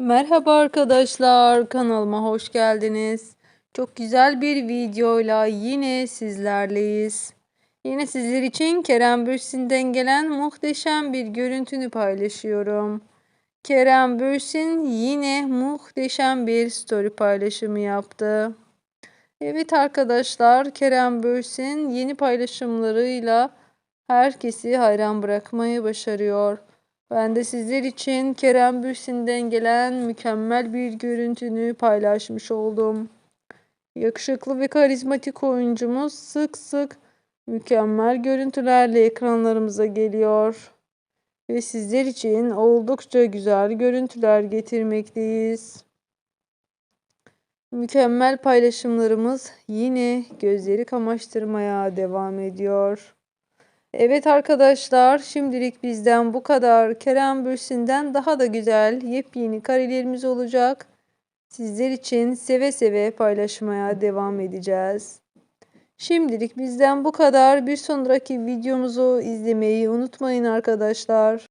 Merhaba arkadaşlar, kanalıma hoş geldiniz. Çok güzel bir videoyla yine sizlerleyiz. Yine sizler için Kerem Bürsin'den gelen muhteşem bir görüntünü paylaşıyorum. Kerem Bürsin yine muhteşem bir story paylaşımı yaptı. Evet arkadaşlar, Kerem Bürsin yeni paylaşımlarıyla herkesi hayran bırakmayı başarıyor. Ben de sizler için Kerem Bürsin'den gelen mükemmel bir görüntünü paylaşmış oldum. Yakışıklı ve karizmatik oyuncumuz sık sık mükemmel görüntülerle ekranlarımıza geliyor. Ve sizler için oldukça güzel görüntüler getirmekteyiz. Mükemmel paylaşımlarımız yine gözleri kamaştırmaya devam ediyor. Evet arkadaşlar şimdilik bizden bu kadar. Kerem Bürsin'den daha da güzel yepyeni karelerimiz olacak. Sizler için seve seve paylaşmaya devam edeceğiz. Şimdilik bizden bu kadar. Bir sonraki videomuzu izlemeyi unutmayın arkadaşlar.